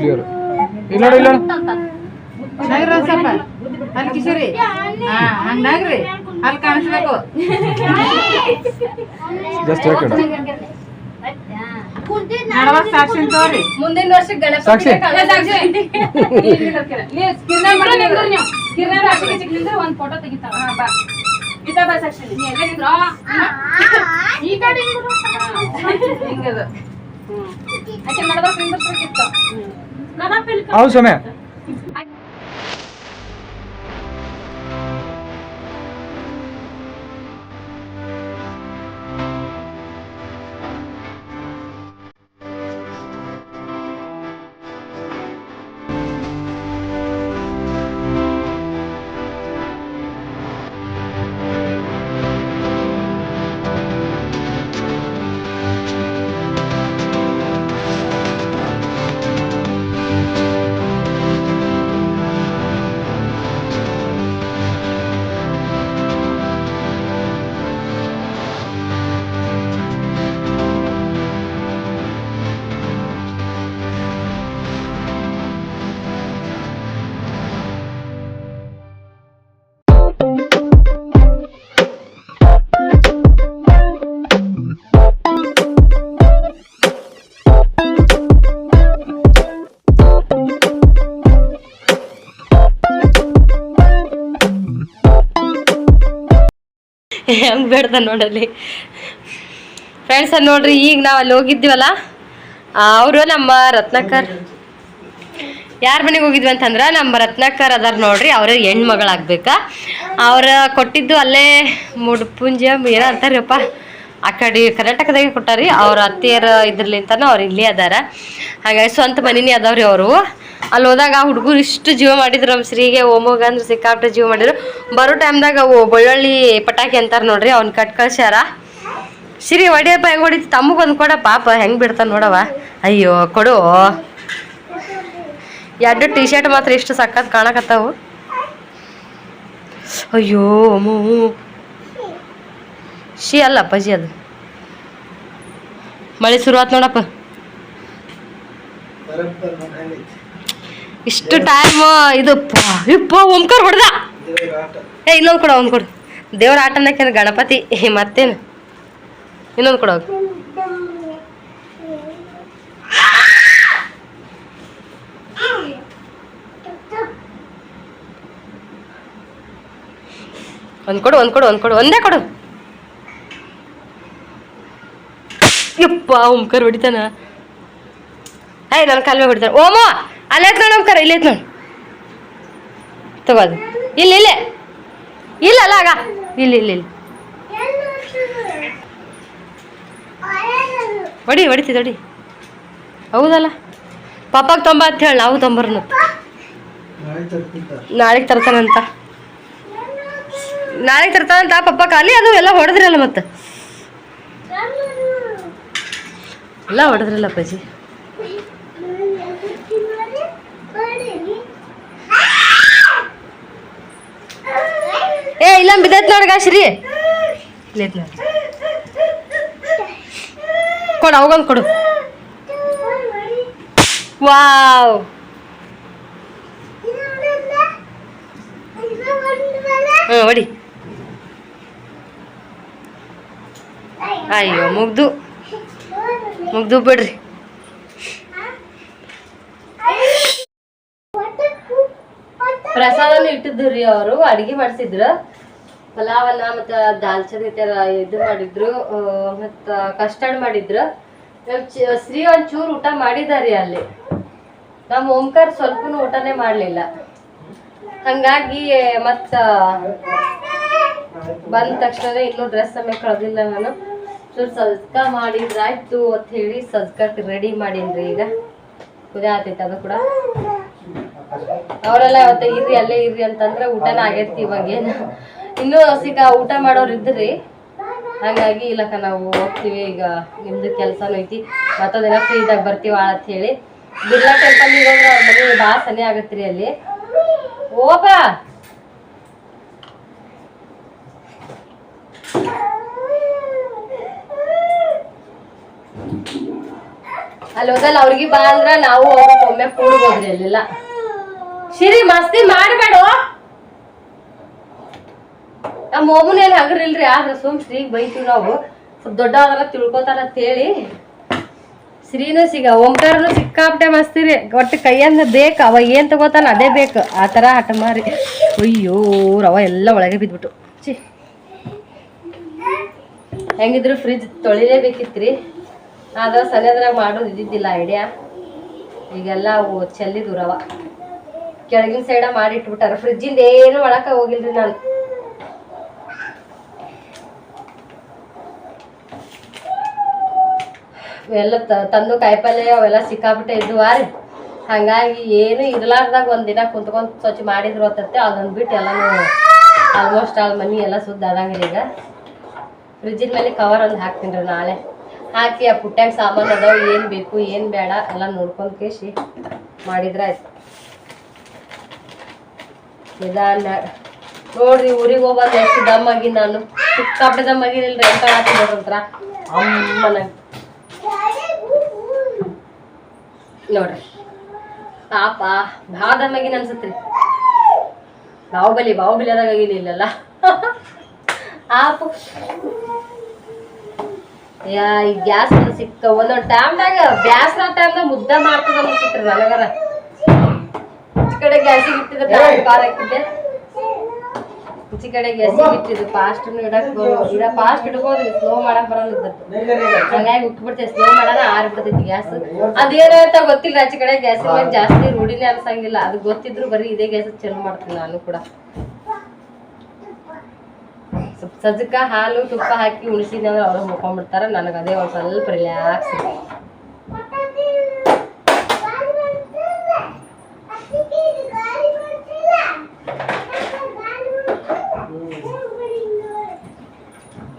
ಇಬ್ರು ಇಲ್ಲ ಇಲ್ಲ. ಇಲ್ಲ ಅಲ್ಲಿ ಕಿಶೋರಿ. ಹಾ ಹಂಗಾಗ್ರಿ ಅಲ್ಲಿ ಕಾಣಿಸ್ಬೇಕು. ಜಸ್ಟ್ ಯಾಕಡೆ ನಡವ ಸಾಕ್ಷಿ ತೋರಿ. ಮುಂದಿನ ವರ್ಷ ಗಣಪತಿ ಸಾಕ್ಷಿ. *laughs* ಒಂದ್ ಫೋಟೋ ತೆಗಿತಾವ ಬಾ. ಸಾಕ್ಷಿ ನೀ ಎಲ್ಲೇ ನಿಂದ್ರೋ ಈ ಕಡೆ ಹಿಂಗದ. ಹ್ಮ್. ಇಲ್ಲಿ ಹೆಂಗ್ ಬೇಡ್ದ ನೋಡಲ್ಲಿ. ಫ್ರೆಂಡ್ಸ್ ನೋಡ್ರಿ, ಈಗ ನಾವು ಅಲ್ಲಿ ಹೋಗಿದ್ವಲ್ಲ, ಅವರು ನಮ್ಮ ರತ್ನಾಕರ್. ಯಾರ ಮನೆಗೆ ಹೋಗಿದ್ವಿ ಅಂತಂದ್ರೆ, ನಮ್ಮ ರತ್ನಾಕರ್ ಅದಾರ ನೋಡ್ರಿ, ಅವ್ರ ಹೆಣ್ಮಗಳಾಗ್ಬೇಕಾ. ಅವ್ರ ಕೊಟ್ಟಿದ್ದು ಅಲ್ಲೇ ಮುಡ್ಪುಂಜ ಏನೋ ಅಂತಾರಪ್ಪ. ಆ ಕಡೆ ಕರ್ನಾಟಕದಾಗೆ ಕೊಟ್ಟಾರಿ, ಅವ್ರ ಅತ್ತೆಯರ ಇದ್ರಲಿಂತಾನು ಅವ್ರು ಇಲ್ಲೇ ಅದಾರ. ಹಾಗಾಗಿ ಸ್ವಂತ ಮನೆನೇ ಅದಾವ್ರಿ ಅವರು. ಅಲ್ಲಿ ಹೋದಾಗ ಹುಡುಗರು ಇಷ್ಟು ಜೀವ ಮಾಡಿದ್ರು ನಮ್ಮ ಶ್ರೀಗೆ ಓಮೋಗ ಅಂದ್ರೆ ಸಿಕ್ಕಾಪಟ್ಟೆ ಜೀವ ಮಾಡಿದ್ರು. ಬರೋ ಟೈಮ್ದಾಗ ಅವು ಬೆಳ್ಳುಳ್ಳಿ ಪಟಾಕಿ ಅಂತಾರೆ ನೋಡ್ರಿ, ಅವ್ನ ಕಟ್ ಕಳ್ಸ್ಯಾರ. ಶ್ರೀ ಹೊಡಿಯಪ್ಪ ಹೆಂಗ್ ಹೊಡಿತಿ? ತಮ್ಮಗೊಂದು ಕೊಡ, ಪಾಪ ಹೆಂಗ್ ಬಿಡ್ತಾನೆ ನೋಡವ ಅಯ್ಯೋ, ಕೊಡು. ಎರಡು ಟಿ ಶರ್ಟ್ ಮಾತ್ರ ಇಷ್ಟು ಸಕ್ಕತ್ ಕಾಣಕತ್ತಾವು. ಅಯ್ಯೋ ಮೂ ಶಿ ಅಲ್ಲ ಅಪ್ಪಾಜಿ ಅದು. ಮಳೆ ಶುರುವಾತ್ ನೋಡಪ್ಪ. ಇಷ್ಟು ಟೈಮ್ ಇದು ಇಪ್ಪ ಓಂಕಾರ ಹೊಡೆದ. ಏ, ಇನ್ನೊಂದು ಕೊಡ, ಒಂದು ಕೊಡು. ದೇವ್ರ ಅನ್ನಕ್ಕೆ ಗಣಪತಿ ಮತ್ತೇನು? ಇನ್ನೊಂದು ಕೊಡ, ಒಂದು ಕೊಡು ಒಂದು ಕೊಡು ಒಂದು ಕೊಡು, ಒಂದೇ ಕೊಡು. ಯಪ್ಪ ಓಂಕಾರ ಹೊಡಿತಾನ. ಏಯ್ ನನ್ನ ಕಾಲ್ ಮೇಲೆ ಹೊಡಿತಾನೆ. ಓಮೋ! ಅಲ್ಲೇ ನೋಡಿ ಇಲ್ಲಿ ಇಲ್ಲೇ ನೋಡಿ. ತಗೋದು. ಇಲ್ಲ, ಇಲ್ಲೇ. ಇಲ್ಲ ಅಲ್ಲ ಆಗ. ಇಲ್ಲ ಇಲ್ಲ ಇಲ್ಲ. ಹೊಡಿ, ಹೊಡಿತಿ, ಹೊಡಿ. ಹೌದಲ್ಲ? ಪಾಪಾಗ ತೊಂಬ ಅಂತ ಹೇಳಿ ನಾವು ತೊಂಬರ್ನು. ನಾಳೆಗೆ ತರ್ತಾನಂತ. ನಾಳೆಗೆ ತರ್ತಾನಂತ ಪಪ್ಪ ಖಾಲಿ, ಅದು ಎಲ್ಲ ಹೊಡೆದ್ರಲ್ಲ ಮತ್ತೆ. ಎಲ್ಲ ಹೊಡೆದ್ರಲ್ಲ ಅಪ್ಪಾಜಿ. ಇಲ್ಲ ಬಿದ್ದೈತ್ ನೋಡ್ರಿ ಶ್ರೀ ಇಲ್ಲೈತ್ ನೋಡಿ ಕೊಡು ಅವಾಗೊಂದು ಕೊಡು. ವಾವ್. ಹ್ಞೂ ಹೊಡಿ. ಅಯ್ಯೋ ಮುಗ್ದು. ಮುಗ್ದು ಬಿಡ್ರಿ. ಪ್ರಸಾದನ ಇಟ್ಟಿದ್ರು ರೀ ಅವರು ಅಡಿಗೆ ಮಾಡಿಸಿದ್ರು. ಪಲಾವನ್ನ ಮತ್ತು ದಾಲ್ಚನ್ ಇದು ಮಾಡಿದ್ರು ಮತ್ತು ಕಸ್ಟರ್ಡ್ ಮಾಡಿದ್ರು. ಶ್ರೀ ಒಂಚೂರು ಊಟ ಮಾಡಿದಾರಿ ಅಲ್ಲಿ. ನಮ್ಮ ಓಂಕಾರ ಸ್ವಲ್ಪನೂ ಊಟನೇ ಮಾಡಲಿಲ್ಲ. ಹಂಗಾಗಿ ಮತ್ತು ಬಂದ ತಕ್ಷಣ ಇನ್ನೂ ಡ್ರೆಸ್ ಸಮಯ ಕಳ್ದಿಲ್ಲ ನಾನು. ಚೂರು ಸಜ್ಕ ಮಾಡಿದ್ರಾಯ್ತು ಅಂತ ಹೇಳಿ ಸಜ್ಕಕ್ಕೆ ರೆಡಿ ಮಾಡೀನ್ರಿ ಈಗ. ಕುದಿ ಆತೈತೆ ಅದು ಕೂಡ. ಅವರೆಲ್ಲ ಅವತ್ತ ಇರ್ರಿ, ಅಲ್ಲೇ ಇರ್ರಿ ಅಂತಂದ್ರೆ ಊಟನ ಆಗೈತಿ ಇವಾಗೇನು. ಇನ್ನೂ ಸಿಕ್ಕ ಊಟ ಮಾಡೋರು ಇದ್ರಿ? ಹಂಗಾಗಿ ಇಲ್ಲಕ್ಕ ನಾವು ಹೋಗ್ತೀವಿ. ಈಗ ನಿಮ್ದು ಕೆಲ್ಸನೂ ಐತಿ. ಮತ್ತೊಂದಿನ ಫ್ರೀ ಇದಾಗ ಬರ್ತೀವಿ ಅಂತ ಹೇಳಿ ಬಿರ್ಲಾ ಟೆಂಪಲ್ ಹೋದ್ರೆ ಅವ್ರ ಮನೆ ಭಾಳ ಸನಿ ಆಗತ್ರಿ ಅಲ್ಲಿ. ಓಪ ಅಲ್ಲಿ ಹೋದಲ್ಲ ಅವ್ರಿಗೆ ಬಾ ಅಂದ್ರ ನಾವು ಒಮ್ಮೆ ಒಮ್ಮೆ ಕೂಡ್ಬೋದ್ರಿ ಅಲ್ಲೆಲ್ಲ. ಶಿರಿ, ಮಸ್ತಿ ಮಾಡಬೇಡ? ನಮ್ಮ ಮೊಮ್ಮನ ಏನು ಹಗರಿಲ್ರಿ, ಆದ್ರೆ ಸುಮ್ ಶ್ರೀಗೆ ಬೈತೀವಿ ನಾವು. ಸ್ವಲ್ಪ ದೊಡ್ಡ ತಿಳ್ಕೊತಾರ ಅಂತ ಹೇಳಿ. ಶ್ರೀನು ಸಿಗ, ಓಂಕಾರನು ಸಿಕ್ಕಾಪಟ್ಟೆ ಮಸ್ತಿರಿ. ಒಟ್ಟು ಕೈಯನ್ನ ಬೇಕು, ಅವ ಏನು ತಗೋತಾನ ಅದೇ ಬೇಕು. ಆ ಥರ ಹಠ ಮಾರಿ. ಅಯ್ಯೋ, ರವ ಎಲ್ಲ ಒಳಗೆ ಬಿದ್ಬಿಟ್ಟು ಚಿ ಹೆಂಗಿದ್ರು ಫ್ರಿಜ್ ತೊಳಿಲೇಬೇಕಿತ್ರಿ. ಆದ್ರೆ ಸರಿಯಾದ್ರಾಗ ಮಾಡೋದು ಇದ್ದಿದ್ದಿಲ್ಲ ಐಡಿಯಾ ಈಗೆಲ್ಲ ಅವು ಚೆಲ್ಲಿದ್ವು ರವ. ಕೆಳಗಿನ ಸೈಡ ಮಾಡಿಟ್ಬಿಟ್ಟಾರ. ಫ್ರಿಜ್ಜಿಂದ ಏನು ಒಳಕ ಹೋಗಿಲ್ರಿ ನಾನು. ಎಲ್ಲ ತಂದು ಕಾಯಿಪಲ್ಯ ಅವೆಲ್ಲ ಸಿಕ್ಕಾಬಿಟ್ಟೆ ಇದ್ವು ರೀ. ಹಂಗಾಗಿ ಏನು ಇರ್ಲಾರ್ದಾಗ ಒಂದಿನ ಕುಂತ್ಕೊಂಡ್ ಸ್ವಚ್ಛ ಮಾಡಿದ್ರು ಅಂತಂತೆ ಅದನ್ನ ಬಿಟ್ಟು ಎಲ್ಲಾನು ಆಲ್ಮೋಸ್ಟ್ ಆಲ್ ಮನಿ ಎಲ್ಲ ಸುದ್ದ ಆದಂಗಿಲ್ಲ ಈಗ. ಫ್ರಿಜ್ಜಿನ ಮೇಲೆ ಕವರ್ ಒಂದು ಹಾಕ್ತೀನಿ ರೀ ನಾಳೆ. ಹಾಕಿ ಆ ಪುಟ್ಟ್ಯಾಗ ಸಾಮಾನು ಅದಾವ, ಏನು ಬೇಕು, ಏನು ಬೇಡ, ಎಲ್ಲ ನೋಡ್ಕೊಂಡ್ ಕೇಸಿ ಮಾಡಿದ್ರೆ ಆಯ್ತು. ನಿಧಾನ ನೋಡ್ರಿ ಊರಿಗೆ ಹೋಗ್ಬಾರ್ದು ಎಷ್ಟು ದಮ್ ಆಗಿ ನಾನು. ಸಿಕ್ಕಾಪಟ್ಟೆ ದಮ್ ಎಂತ ಹಾಕಿದ್ರಂತ್ರ ಅಮ್ಮನ ನೋಡ್ರಿ ಪಾಪ ಭಾಳ ದಮ್ ಆಗಿನ ಅನ್ಸತ್ರಿ ಬಾಹುಬಲಿ ಬಾಹುಬಲಿ ಆಗಿಲಿಲ್ಲಲ್ಲ ಆಪು ಯಾ ಈ ಗ್ಯಾಸ್ ಸಿಕ್ಕ ಒಂದೊಂದು ಟೈಮ್ದಾಗ ಗ್ಯಾಸ್ ಟೈಮ್ದಾಗ ಮುದ್ದ ಮಾಡ್ತದ ಅನ್ಸುತ್ತೆ ನನಗರ. ಈ ಕಡೆ ಗ್ಯಾಸಿಗೆ ಇಟ್ಟಿದ್ರೆ ಕಾರ್ ಹಾಕಿದ್ದೆ ಈಚೆ ಕಡೆ ಗ್ಯಾಸ್ ಬಿಟ್ಟಿದ್ದು. ಫಾಸ್ಟ್ ಇಡಕ್ ಇಡ ಫಾಸ್ಟ್ ಇಡ್ಬೋದು ಸ್ಲೋ ಮಾಡಕ್ ಬರಲ್ಲ ಹಂಗಾಗಿ ಉಟ್ಬಿಡ್ತೇವೆ ಸ್ಲೋ ಮಾಡೋಣ, ಆರ್ಬಿಡ್ತೈತಿ ಗ್ಯಾಸ್ ಅದೇನಂತ ಗೊತ್ತಿಲ್ಲ. ಆಚೆ ಕಡೆ ಗ್ಯಾಸ್ ಜಾಸ್ತಿ ರೂಢಿನೇ ಅನ್ಸಂಗಿಲ್ಲ. ಅದು ಗೊತ್ತಿದ್ರು ಬರೀ ಇದೇ ಗ್ಯಾಸ್ ಚಲೋ ಮಾಡ್ತೀನಿ ನಾನು ಕೂಡ. ಸ್ವಲ್ಪ ಸಜ್ಜಕ ಹಾಲು ತುಪ್ಪ ಹಾಕಿ ಉಳಿಸಿದ್ರೆ ಅವ್ರು ಮುಕೊಂಡ್ಬಿಡ್ತಾರೆ ನನಗೆ ಅದೇ ಒಂದು ಸ್ವಲ್ಪ ರಿಲ್ಯಾಕ್ಸ್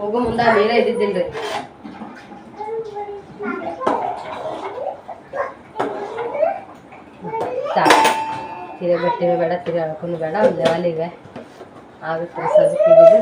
ಹೋಗೋ ಮುಂದೆ ಮೇಲೆ ಇದ್ದಿದ್ದಿಲ್ರಿ ಸಾಕು ತಿರೆ ಬಟ್ಟೆನೂ ಬೇಡ ತಿರೆ ಅಳ್ಕೊಂಡು ಬೇಡ ಒಂದು ಲೆವೆಲಿಗೆ ಆಗುತ್ತೆ ಸಜ್ಜಿಗೆ